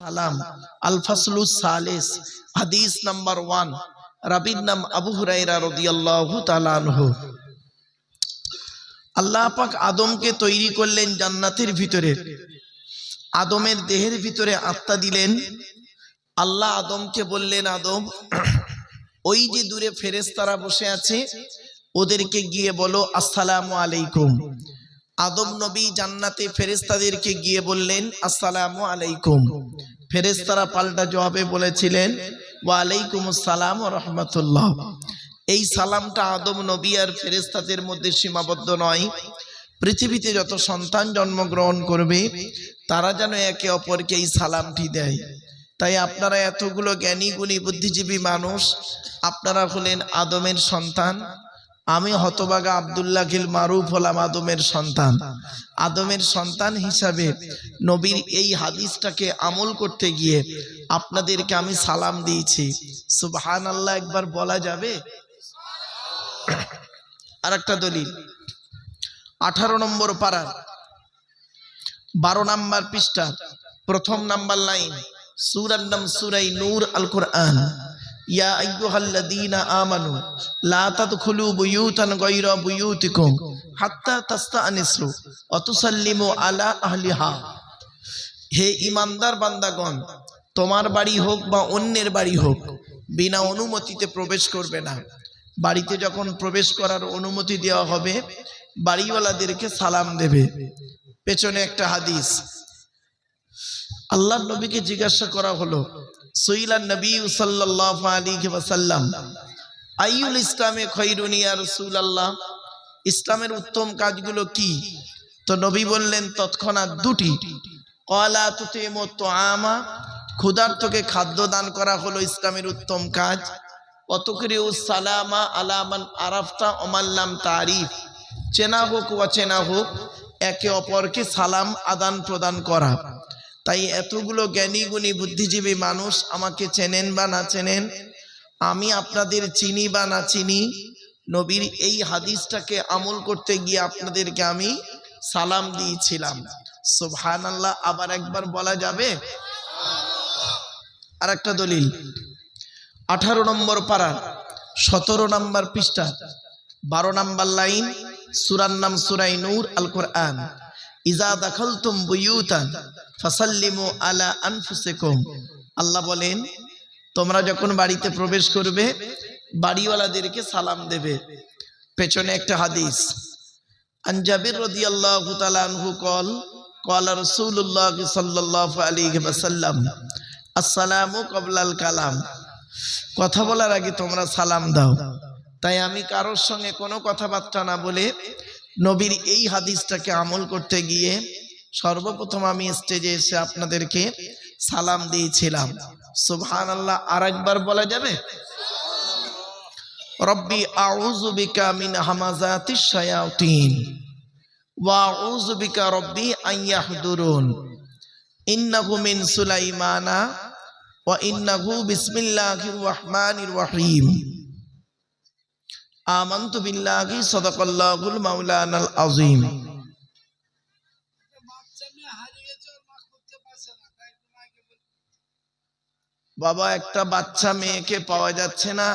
সালাম আল ফাসলু সালেস, হাদিস নাম্বার ওয়ান। রাবির নাম আবু হুরাইরা রদিয়াল্লাহু তাআলা আনহু। আল্লাহ পাক আদমকে তৈরি করলেন জান্নাতের ভিতরে। আদমের দেহের ভিতরে আত্মা দিলেন। আল্লাহ আদমকে বললেন, আদম, ওই যে দূরে ফেরেস্তারা বসে আছে, ওদেরকে গিয়ে বলো, আসসালামু আলাইকুম। আদম নবী জান্নাতে ফেরেশতাদেরকে গিয়ে বললেন, আসসালামু আলাইকুম। ফেরেশতারা পাল্টা জবাবে বলেছিলেন, ওয়ালাইকুম আসসালাম রাহমাতুল্লাহ। এই সালামটা আদম নবী আর ফেরেশতাদের মধ্যে সীমাবদ্ধ নয়। পৃথিবীতে যত সন্তান জন্মগ্রহণ করবে, তারা যেন একে অপরকে এই সালামটি দেয়। তাই আপনারা এতগুলো জ্ঞানী, গুণী, বুদ্ধিজীবী মানুষ, আপনারা হলেন আদমের সন্তান। আমি হতবাগা আবদুল্লাহ খিল মারুফ হলাম আদমের সন্তান। আদমের সন্তান হিসাবে নবীর এই হাদিসটাকে আমল করতে গিয়ে আপনাদেরকে আমি সালাম দিয়েছি। সুবহান আল্লাহ একবার বলা যাবে? আর একটা দলিল। আঠারো নম্বর পাড়ার বারো নাম্বার পৃষ্ঠা প্রথম নাম্বার লাইন, সুরার নাম সুরাই নূর আল কোরআন ইয়া আইয়ুহাল্লাযীনা আমানু, লা তাদখুলু বুয়ুতান গায়রা বুয়ুতিকুম হাত্তা তাস্তানিসু ওয়া তুসাল্লিমু আলা আহলিহা। হে ইমানদার বান্দাগণ, তোমার বাড়ি হোক বা অন্যের বাড়ি হোক, বিনা অনুমতিতে প্রবেশ করবে না। বাড়িতে যখন প্রবেশ করার অনুমতি দেওয়া হবে, বাড়িওয়ালাদেরকে সালাম দেবে। পেছনে একটা হাদিস। আল্লাহ নবীকে জিজ্ঞাসা করা হলো সইলান নবী সাল্লাল্লাহু আলাইহি ওয়াসাল্লাম আইউল ইসলামে খৈরুন ইয়া রাসূলুল্লাহ, ইসলামের উত্তম কাজগুলো কি? তো নবী বললেন, তৎক্ষণাৎ দুটি। কলা তুতিমু তুআমা, ক্ষুধার্তকে খাদ্য দান করা হলো ইসলামের উত্তম কাজ। অতকরিউ সালামা আলামান আরাফতা অমাল্লাম তারিফ, চেনা হোক অচেনা হোক, একে অপরকে সালাম আদান প্রদান করা। তাই এতগুলো জ্ঞানী গুণী বুদ্ধিজীবী মানুষ আমাকে চেনেন বা না চেনেন, আমি আপনাদের চিনি বা না চিনি, নবীর এই হাদিসটাকে আমল করতে গিয়ে আপনাদেরকে আমি সালাম দিয়েছিলাম। সুবহান আল্লাহ আবার একবার বলা যাবে? আর একটা দলিল। আঠারো নম্বর পাড়া সতেরো নম্বর পৃষ্ঠা, বারো নম্বর লাইন, সুরার নাম সুরাই নূর আল কোরআন ইজা দাখালতুম বুয়ুতান ফাসাল্লিমু আলা আনফুসিকুম আল্লাহ বলেন তোমরা যখন বাড়িতে প্রবেশ করবে বাড়িওয়ালাদেরকে সালাম দেবে পেছনে একটা হাদিস আনজাবির রাদিয়াল্লাহু তাআলা আনহু কল قال رسول الله صلى الله عليه وسلم আসসালামু কবলাল কালাম কথা বলার আগে তোমরা সালাম দাও তাই আমি কারোর সঙ্গে কোনো কথাবার্তা না বলে নবীর এই হাদিসটাকে আমল করতে গিয়ে সর্বপ্রথম আমি স্টেজে এসে আপনাদেরকে সালাম দিয়েছিলাম। সুবহান আল্লাহ আর একবার বলা যাবে? রব্বি আউযু বিকা মিন হামাজাতিশ শায়াতিন, ওয়া আউযু বিকা রব্বি আন ইয়াহদুরুন, ইন্নাহু মিন সুলাইমানা, ওয়া ইন্নাহু বিসমিল্লাহির রহমানির রহিম। আমান্তু বিল্লাহি সাদাকাল্লাহুল মাওলানাল আযীম। বাবা, একটা বাচ্চা মেয়েকে পাওয়া যাচ্ছে না।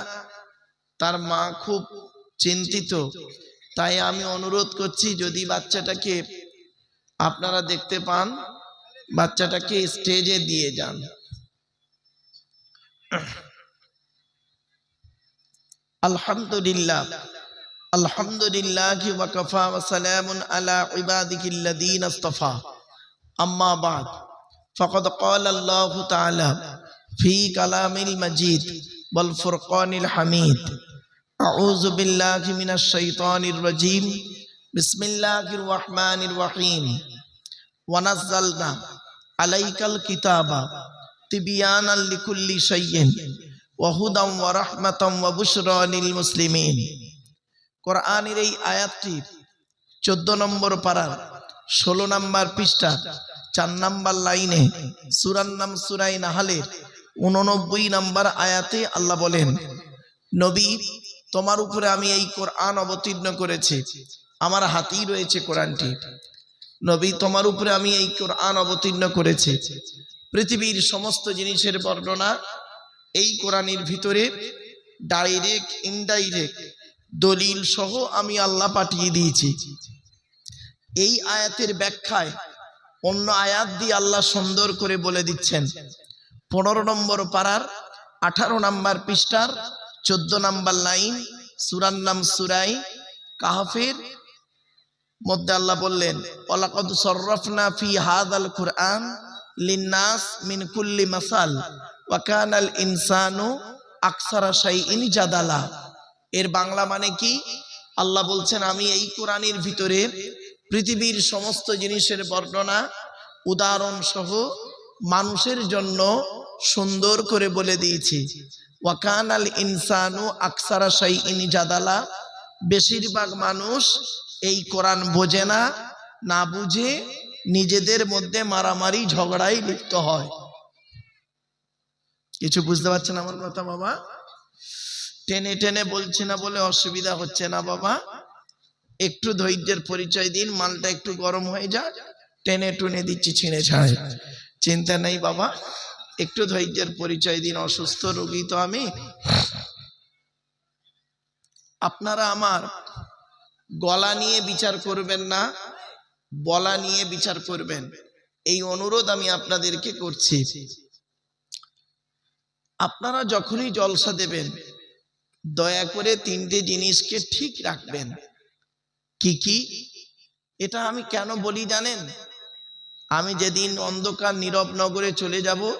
তার মা খুব চিন্তিত। তাই আমি অনুরোধ করছি, যদি বাচ্চাটাকে আপনারা দেখতে পান, বাচ্চাটাকে স্টেজে দিয়ে যান। আলহামদুলিল্লাহ। আলহামদুলিল্লাহ ওয়াকাফা ওয়া সালামুন আলা ইবাদিহিল্লাযীনা ইসতাফা আম্মা বাদ। ফাকাদ ক্বালা আল্লাহু তাআলা ফি কালামিল মাজিদ ওয়াল ফুরকানিল হামিদ। আউযু বিল্লাহি মিনাশ শাইতানির রাজীম। বিসমিল্লাহির রহমানির রহিম। ওয়া নাযালনা আলাইকাল কিতাবা তিবিয়ানাল লিকুল্লি শাইইন। ওয়াহুদাম ওয়া রাহমাতাম ওয়া বুশরা লিল মুসলিমিন। কোরআনের এই আয়াতটি চোদ্দ নম্বর পাড়ার, ষোলো নম্বর পৃষ্ঠা, চার নম্বর লাইনে, সুরার নাম সুরাই নাহালের উননব্বই নম্বর আয়াতে আল্লাহ বলেন, নবী, তোমার উপরে আমি এই কোরআন অবতীর্ণ করেছি। আমার হাতেই রয়েছে কোরআনটি। নবী, তোমার উপরে আমি এই কোরআন অবতীর্ণ করেছি। পৃথিবীর সমস্ত জিনিসের বর্ণনা এই কোরআনের ভিতরে ডাইরেক্ট ইনডাইরেক্ট দলিল সহ আমি আল্লাহ পাঠিয়ে দিয়েছি। এই আয়াতের ব্যাখ্যায় অন্য আয়াত দিয়ে আল্লাহ সুন্দর করে বলে দিচ্ছেন, পনেরো নম্বর পাড়ার আঠারো নাম্বার পৃষ্ঠার চোদ্দ নাম্বার লাইন সুরার নাম সুরাই কাহাফের মধ্যে আল্লাহ বললেন, ওয়ালাকাদ সররাফনা ফি হাদাল কুরআন লিন্নাস মিনকুল্লি মাসাল। ওয়া কানাল ইনসানু আকসারা শাইইন জাদালা। এর বাংলা মানে কি? আল্লাহ বলছেন, আমি এই কোরআনের ভিতরে পৃথিবীর সমস্ত জিনিসের বর্ণনা উদাহরণ সহ মানুষের জন্য সুন্দর করে বলে দিয়েছি। ওয়াকান আল ইনসানু আকসারা শাইইন জাদালা। বেশিরভাগ মানুষ এই কোরআন বোঝে না না বুঝে, নিজেদের মধ্যে মারামারি ঝগড়াই লিপ্ত হয়। কিছু বুঝতে পারছেন আমার কথা বাবা? টেনে টেনে বলছি না বলে অসুবিধা হচ্ছে না বাবা। একটু ধৈর্যের পরিচয় দিন, মালটা একটু গরম হয়ে যাক। টেনে টুনে দিচ্ছি, ছিঁড়ে ছাড়ে। চিন্তা নেই বাবা। একটু ধৈর্যের পরিচয় দিন, অসুস্থ রোগী তো আমি। আপনারা আমার গলা নিয়ে বিচার করবেন না, বলা নিয়ে বিচার করবেন। এই অনুরোধ আমি আপনাদেরকে করছি। আপনারা যখনই জলসা দেবেন, দয়া করে তিনটে জিনিসকে ঠিক রাখবেন। কি কি? এটা আমি কেন বলি জানেন? আমি যেদিন অন্ধকার নীরব নগরে চলে যাব,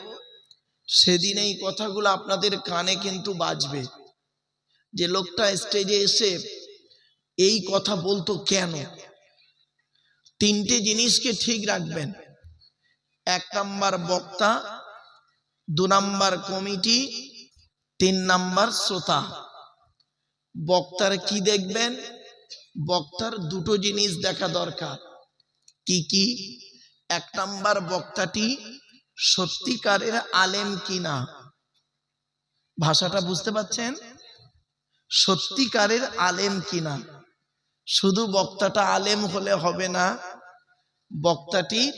সেদিন এই কথাগুলো আপনাদের কানে কিন্তু বাজবে। যে লোকটা স্টেজে এসে এই কথা বলতো কেন? তিনটে জিনিসকে ঠিক রাখবেন। এক নাম্বার বক্তা দু নাম্বার কমিটি, তিন নাম্বার শ্রোতা। বক্তার কি দেখবেন? বক্তার দুটো জিনিস দেখা দরকার। কি কি? এক নাম্বার বক্তাটি সত্যিকারের আলেম কিনা? ভাষাটা বুঝতে পাচ্ছেন? সত্যিকারের আলেম কিনা? শুধু বক্তাটা আলেম হলে হবে না বক্তাটি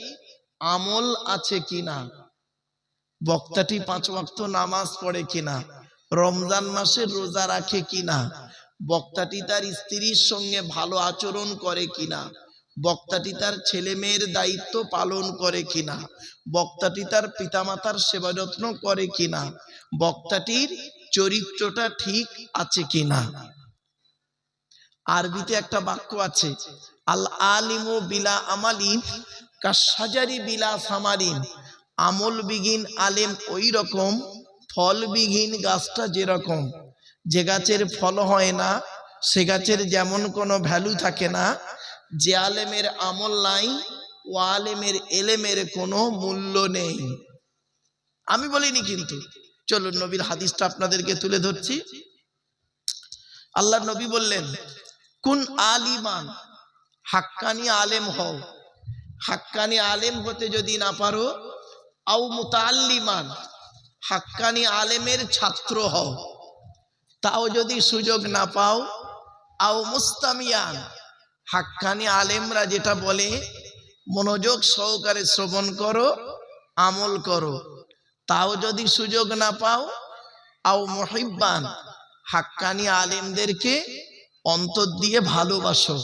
আমল আছে কিনা? বক্তাটি পাঁচ ওয়াক্ত নামাজ পড়ে কিনা? রমজান মাসে রোজা রাখে কিনা? বক্তাটি তার স্ত্রীর সঙ্গে ভালো আচরণ করে কিনা? বক্তাটি তার ছেলে মেয়ের দায়িত্ব পালন করে কিনা? বক্তাটি তার পিতামাতার সেবা যত্ন করে কিনা? বক্তাটির চরিত্রটা ঠিক আছে কিনা? আরবিতে একটা বাক্য আছে আল আলিমু বিলা আমালিন কাসাজারি বিলা সামারিন। আমল বিঘিন আলেম ওই রকম ফল বিঘিন গাছটা যেরকম। যে গাছের ফল হয় না, সে গাছের যেমন কোনো ভ্যালু থাকে না, যে আলেমের আমল নাই, ও আলেমের এলেমের কোনো মূল্য নেই। আমি বলিনি কিন্তু। চলুন নবীর হাদিসটা আপনাদেরকে তুলে ধরছি। আল্লাহ নবী বললেন, কোন আলিমান, হাক্কানি আলেম হও। হাক্কানি আলেম হতে যদি না পারো আও মুতাল্লিমান হাক্কানি আলেমের ছাত্র হও। তাও যদি সুযোগ না পাও, আও মুস্তামিয়ান, হাক্কানি আলেমরা যেটা বলে, মনোযোগ সহকারে শ্রবণ করো, আমল করো। তাও যদি সুযোগ না পাও, আও মহিব্বান, হাক্কানি আলেমদেরকে অন্তর দিয়ে ভালোবাসো।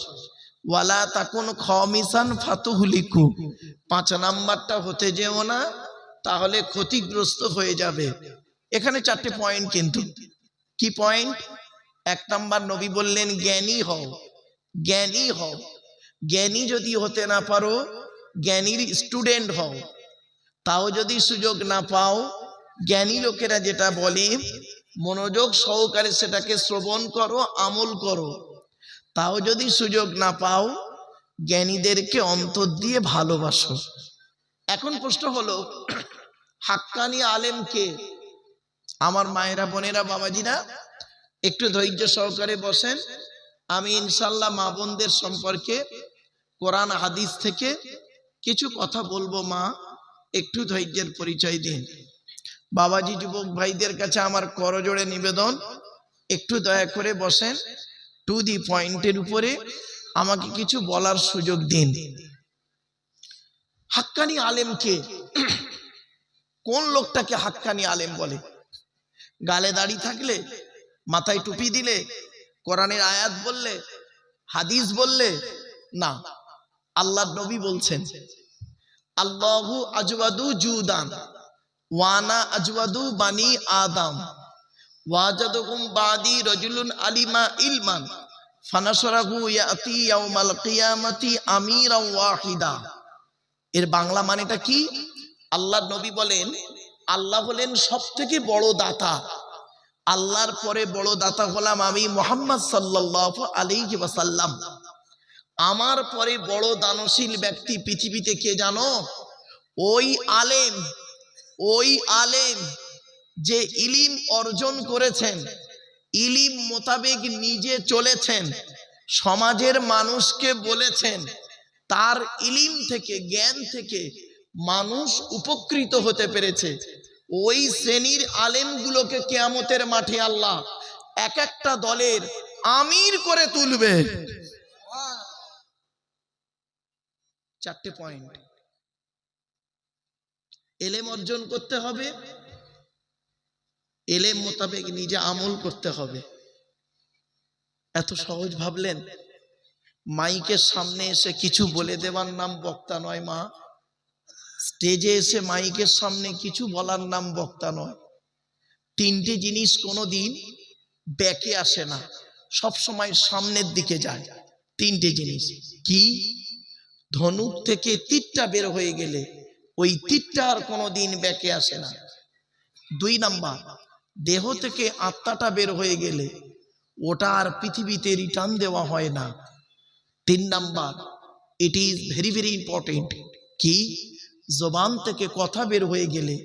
ওয়ালা তাকুন খমিসান ফাতুহুলিকু, পাঁচ নাম্বারটা হতে যেও না। তাহলে ক্ষতিগ্রস্ত হয়ে যাবে। এখানে চারটে পয়েন্ট কিন্তু। কি পয়েন্ট এক নাম্বার নবী বললেন, জ্ঞানী হও জ্ঞানী হও। জ্ঞানী যদি হতে না পারো, জ্ঞানীর স্টুডেন্ট হও। তাও যদি সুযোগ না পাও, জ্ঞানী লোকেরা যেটা বলে, মনোযোগ সহকারে সেটাকে শ্রবণ করো, আমল করো। তাও যদি সুযোগ না পাও, জ্ঞানীদেরকে অন্তর দিয়ে ভালোবাসো। এখন প্রশ্ন হলো হাক্কানি আলেম কে আমার মায়েরা, বোনেরা, বাবাজিরা একটু ধৈর্য সহকারে বসেন। আমি ইনশাল্লাহ মা বোনদের সম্পর্কে কোরআন, হাদিস থেকে কিছু কথা বলব মা, একটু ধৈর্যের পরিচয় দিন। বাবাজি, যুবক ভাইদের কাছে আমার করজোড়ে নিবেদন, একটু দয়া করে বসেন টু দি পয়েন্টের উপরে আমাকে কিছু বলার সুযোগ দিন। হাক্কানি আলেমকে কোন লোকটাকে হাক্কানি আলেম বলে? গালে দাড়ি থাকলে, মাথায় টুপি দিলে, কোরআনের আয়াত বললে, হাদিস বললে? না। আল্লাহ নবী বলছেন, আল্লাহু আজওয়াদু জুদান ওয়ানা আজওয়াদু বানি আদম ওয়াজাদুকুম বাদি রজুলুন আলিমা ইলমান ফানাসরাহু ইয়াতি ইয়াউমাল কিয়ামাতি আমিরান ওয়াহিদা। এর বাংলা মানেটা কি? আল্লাহ নবী বলেন, আল্লাহ হলেন সব থেকে বড় দাতা। আল্লাহর পরে বড় দাতা হলাম আমি মোহাম্মদ সাল্লাল্লাহু আলাইহি ওয়াসাল্লাম। আমার পরে বড় দানশীল ব্যক্তি পৃথিবীতে কে জানো? ওই আলেম ওই আলেম যে ইলিম অর্জন করেছেন, ইলিম মোতাবেক নিজে চলেছেন, সমাজের মানুষকে বলেছেন, তার ইলিম থেকে, জ্ঞান থেকে মানুষ উপকৃত হতে পেরেছে। ওই শ্রেণির আলেমগুলোকে কেয়ামতের মাঠে আল্লাহ এক একটা দলের আমির করে তুলবে। চারটে পয়েন্ট। এলেম অর্জন করতে হবে। এলেম মোতাবেক নিজে আমল করতে হবে। এত সহজ ভাবলেন? মাইকের সামনে এসে কিছু বলে দেওয়ার নাম বক্তা নয় মা। স্টেজে এসে মাইকের সামনে কিছু বলার নাম বক্তা নয়। তিনটি জিনিস কোনো দিন ব্যাকে আসে না, সব সময় সামনের দিকে যায়। তিনটে জিনিস। কি? ধনুক থেকে তীরটা বের হয়ে গেলে ওই তীরটা আর কোনো দিন ব্যাকে আসে না। দুই নাম্বার, দেহ থেকে আত্মাটা বের হয়ে গেলে ওটা আর পৃথিবীতে রিটার্ন দেওয়া হয় না। তিন number it is very very important কি? জবান থেকে কথা বের হয়ে গেলে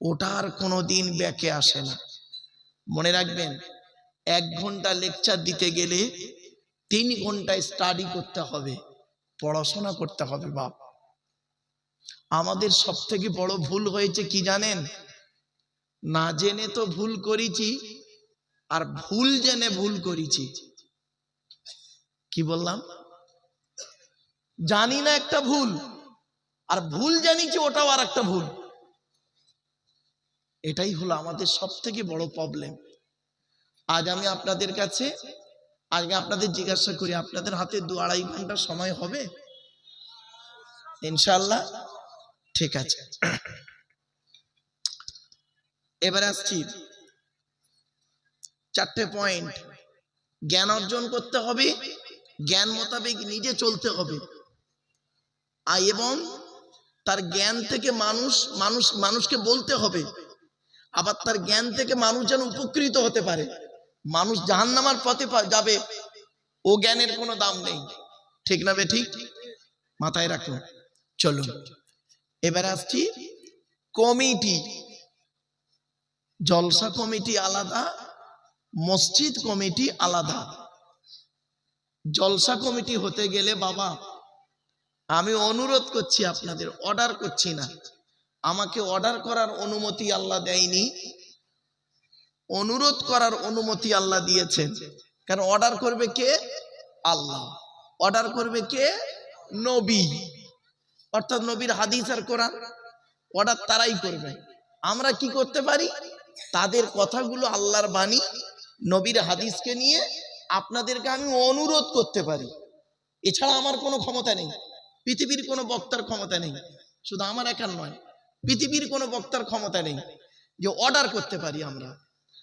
ওটা আর কোনো দিন ব্যাকে আসে না। মনে রাখবেন, এক ঘণ্টা লেকচার দিতে গেলে তিন ঘণ্টা স্টাডি করতে হবে, পড়াশোনা করতে হবে বাপ। আমাদের সব থেকে বড় ভুল হয়েছে কি জানেন? না জেনে তো ভুল করেছি, আর ভুল জেনে ভুল করেছি। কি বললাম? জানি না একটা ভুল আর ভুল জানিছি ওটাও আর একটা ভুল। এটাই হলো আমাদের সব থেকে বড় প্রবলেম আজ আমি আপনাদের কাছে আজকে আপনাদের জিজ্ঞাসা করি, আপনাদের হাতে দু আড়াই ঘণ্টা সময় হবে? ইনশাল্লাহ ঠিক আছে। এবার আসছি। চারটে পয়েন্ট জ্ঞান অর্জন করতে হবে, জ্ঞান মোতাবেক নিজে চলতে হবে। এবং তার জ্ঞান থেকে মানুষ মানুষ, মানুষকে বলতে হবে। আবার তার জ্ঞান থেকে মানুষ যেন উপকৃত হতে পারে। মানুষ জাহান্নামার পথে যাবে, ও জ্ঞানের কোনো দাম নেই। ঠিক না বে ঠিক মাথায় রাখুন চলুন। এবার আসছি কমিটি। জলসা কমিটি আলাদা, মসজিদ কমিটি আলাদা। জলসা কমিটি হতে গেলে বাবা আমি অনুরোধ করছি আপনাদের অর্ডার করছি না। আমাকে অর্ডার করার অনুমতি আল্লাহ দেয়নি। অনুরোধ করার অনুমতি আল্লাহ দিয়েছেন। কারণ অর্ডার করবে কে? আল্লাহ। অর্ডার করবে কে? নবী। অর্থাৎ নবীর হাদিস আর কোরআন। অর্ডার তারাই করবে। আমরা কি করতে পারি? তাদের কথাগুলো আল্লাহর বাণী, নবীর হাদিসকে নিয়ে আপনাদেরকে আমি অনুরোধ করতে পারি। এছাড়া আমার কোনো ক্ষমতা নেই। পৃথিবীর কোনো বক্তার ক্ষমতা নেই। শুধু আমার একার নয়, পৃথিবীর কোনো বক্তার ক্ষমতা নেই যে অর্ডার করতে পারি আমরা।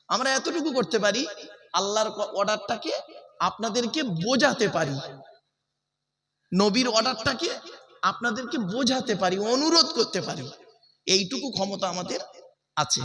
আমরা এতটুকু করতে পারি, আল্লাহর অর্ডারটাকে আপনাদেরকে বোঝাতে পারি। নবীর অর্ডারটাকে আপনাদেরকে বোঝাতে পারি, অনুরোধ করতে পারি। এইটুকু ক্ষমতা আমাদের আছে।